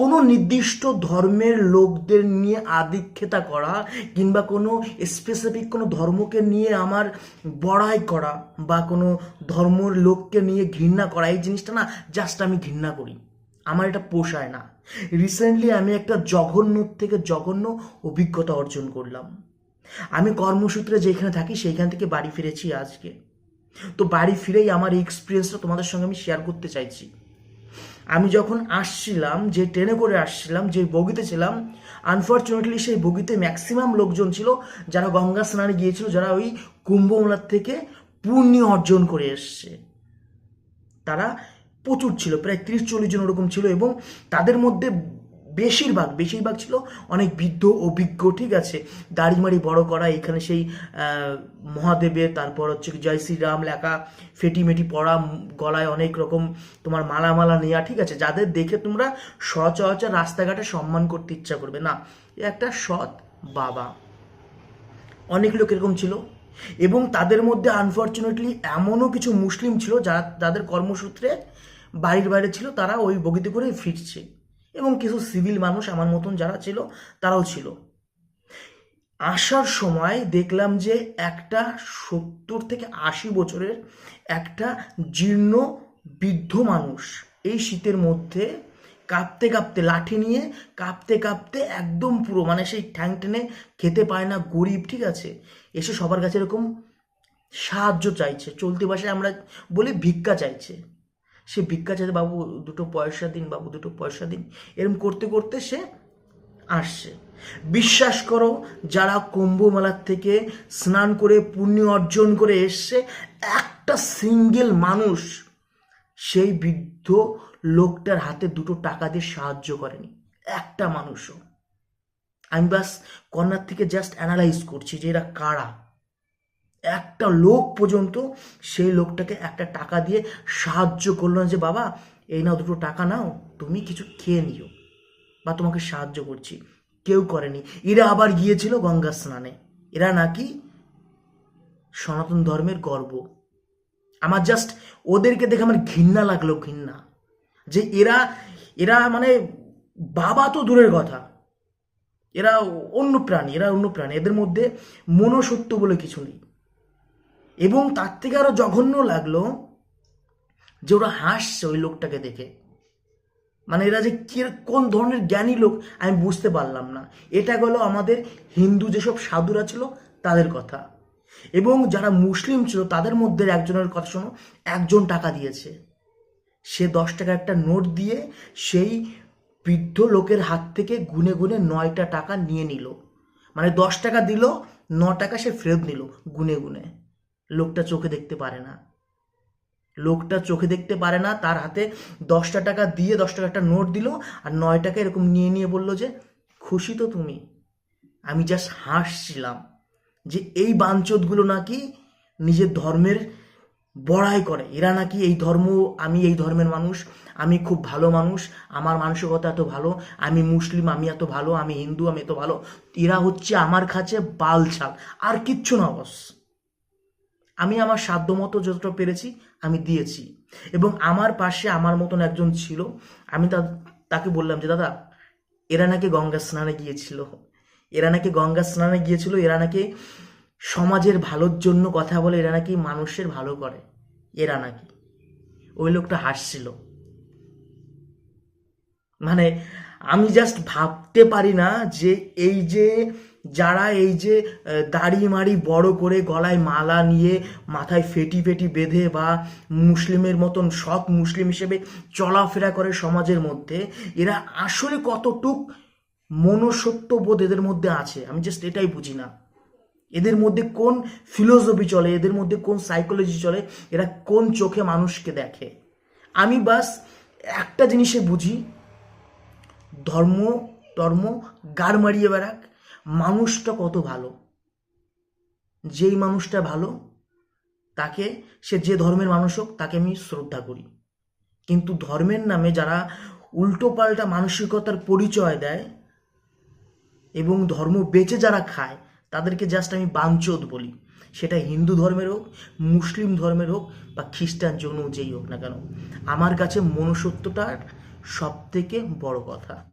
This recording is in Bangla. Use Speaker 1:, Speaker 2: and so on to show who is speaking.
Speaker 1: কোনো নির্দিষ্ট ধর্মের লোকদের নিয়ে আদিক্ষেতা করা কিংবা কোনো স্পেসিফিক কোনো ধর্মকে নিয়ে আমার বড়াই করা বা কোনো ধর্মর লোককে নিয়ে ঘৃণা করা, এই জিনিসটা না জাস্ট আমি ঘৃণা করি। আমার এটা পোষায় না। রিসেন্টলি আমি একটা জঘন্য থেকে জঘন্য অভিজ্ঞতা অর্জন করলাম। আমি কর্মসূত্রে যেখানে থাকি সেইখান থেকে বাড়ি ফিরেছি আজকে। তো বাড়ি ফিরেই আমার এক্সপিরিয়েন্সটা তোমাদের সঙ্গে আমি শেয়ার করতে চাইছি। আমি যখন আসছিলাম, যে ট্রেনে করে আসছিলাম, যে বগিতে ছিলাম আনফর্চুনেটলি সেই বগিতে ম্যাক্সিমাম লোকজন ছিল যারা গঙ্গা স্নানে গিয়েছিল, যারা ওই কুম্ভমেলার থেকে পুণ্য অর্জন করে এসছে। তারা প্রচুর ছিল, প্রায় তিরিশ চল্লিশ জন ওরকম ছিল এবং তাদের মধ্যে বেশিরভাগ বেশিরভাগ ছিল অনেক বৃদ্ধ অভিজ্ঞ, ঠিক আছে? দাড়ি মাড়ি বড় করা, এখানে সেই মহাদেবের, তারপর হচ্ছে জয় শ্রীরাম লেখা, ফেটি মেটি পড়া গলায় অনেক রকম তোমার মালা মালা নেওয়া ঠিক আছে? যাদের দেখে তোমরা সচরাচর রাস্তাঘাটে সম্মান করতে ইচ্ছা করবে। না একটা সৎ বাবা। অনেক লোক এরকম ছিল। এবং তাদের মধ্যে আনফর্চুনেটলি এমনও কিছু মুসলিম ছিল যারা, যাদের কর্মসূত্রে বাড়ির বাইরে ছিল, তারা ওই বগিতে করে ফিরছে। এবং কিছু সিভিল মানুষ আমার মতন যারা ছিল, তারাও ছিল। আসার সময় দেখলাম যে একটা সত্তর থেকে আশি বছরের একটা জীর্ণ, বৃদ্ধ মানুষ এই শীতের মধ্যে কাঁপতে কাঁপতে লাঠি নিয়ে, কাঁপতে কাঁপতে একদম পুরো মানে সেই ঠ্যাং টেনে খেতে পায় না, গরিব, ঠিক আছে? এসে সবার কাছে এরকম সাহায্য চাইছে, চলতি ভাষায় আমরা বলি ভিক্ষা চাইছে। সে ভিক্ষা চাইছে বাবু, দুটো পয়সা দিন, বাবু, দুটো পয়সা দিন। এরকম করতে করতে সে আসছে। বিশ্বাস করো, যারা কুম্ভ মেলার থেকে স্নান করে, পুণ্য অর্জন করে এসছে, একটা সিঙ্গেল মানুষ, সেই বৃদ্ধ লোকটার হাতে দুটো টাকা দিয়ে সাহায্য করেনি। একটা মানুষও। আমি বাস কর্নার থেকে জাস্ট অ্যানালাইজ করছি যে এরা কারা। একটা লোক পর্যন্ত সেই লোকটাকে একটা টাকা দিয়ে সাহায্য করল না যে, বাবা, এই নাও দুটো টাকা নাও, তুমি কিছু খেয়ে নিও বা তোমাকে সাহায্য করছি। কেউ করেনি। এরা আবার গিয়েছিল গঙ্গা স্নানে। এরা নাকি সনাতন ধর্মের গর্ব। আমার জাস্ট ওদেরকে দেখে আমার ঘৃণা লাগল, ঘৃণা। যে এরা এরা মানে বাবা তো দূরের কথা। এরা অন্য প্রাণী, এরা অন্য প্রাণী। এদের মধ্যে মনসত্ব বলে কিছু নেই। এবং তার থেকে আরও জঘন্য লাগল যে ওরা হাসছে ওই লোকটাকে দেখে। মানে এরা যে কি কোন ধরনের জ্ঞানী লোক, আমি বুঝতে পারলাম না। এটা গেল আমাদের হিন্দু যেসব সাধুরা ছিল, তাদের কথা। এবং যারা মুসলিম ছিল, তাদের মধ্যে একজনের কথা শোনো, একজন টাকা দিয়েছে। সে দশ টাকার একটা নোট দিয়ে সেই বৃদ্ধ লোকের হাত থেকে গুনে গুনে নয়টা টাকা নিয়ে নিল। মানে দশ টাকা দিল, ন টাকা সে ফেরত নিল, গুনে গুনে। লোকটা চোখে দেখতে পারে না। লোকটা চোখে দেখতে পারে না, তার হাতে দশটা টাকা দিয়ে দশ টাকা একটা নোট দিল আর নয় টাকা এরকম নিয়ে নিয়ে বলল যে, খুশি তো তুমি। আমি জাস্ট হাসছিলাম যে এই বাঞ্চতগুলো নাকি নিজের ধর্মের বড়াই করে। এরা নাকি এই ধর্ম, আমি এই ধর্মের মানুষ, আমি খুব ভালো মানুষ, আমার মানসিকতা এত ভালো, আমি মুসলিম, আমি এত ভালো, আমি হিন্দু, আমি এত ভালো। এরা হচ্ছে আমার কাছে বাল ছাল আর কিচ্ছু না, বস। আমি আমার সাধ্যমতো যতটা পেরেছি, আমি দিয়েছি। এবং আমার পাশে আমার মতন একজন ছিল। আমি তা তাকে বললাম যে, দাদা, এরা নাকি গঙ্গা স্নানে গিয়েছিল। এরা নাকি গঙ্গা স্নানে গিয়েছিল, এরা নাকি সমাজের ভালোর জন্য কথা বলে, এরা নাকি মানুষের ভালো করে। এরা নাকি। ওই লোকটা হাসছিল। মানে আমি জাস্ট ভাবতে পারি না যে, এই যে যারা এই যে দাড়ি মাড়ি বড় করে গলায় মালা নিয়ে মাথায় ফেটি ফেটি বেঁধে বা মুসলিমের মতন সৎ মুসলিম হিসেবে চলাফেরা করে সমাজের মধ্যে, এরা আসলে কতটুক মনসত্ব বোধ এদের মধ্যে আছে? আমি জাস্ট এটাই বুঝি না। এদের মধ্যে কোন ফিলোসফি চলে? এদের মধ্যে কোন সাইকোলজি চলে? এরা কোন চোখে মানুষকে দেখে? আমি বাস একটা জিনিসে বুঝি, ধর্ম ধর্ম গার মারিয়ে বেড়াক মানুষটা কত ভালো? যেই মানুষটা ভালো, তাকে সে যে ধর্মের মানুষ হোক, তাকে আমি শ্রদ্ধা করি। কিন্তু ধর্মের নামে যারা উল্টোপাল্টা মানসিকতার পরিচয় দেয় এবং ধর্ম বেঁচে যারা খায়, তাদেরকে জাস্ট আমি বাঞ্চোদ বলি। সেটা হিন্দু ধর্মের হোক, মুসলিম ধর্মের হোক বা খ্রিস্টান যৌন যেই হোক না কেন, আমার কাছে মনুষ্যত্বটার সব থেকে বড় কথা।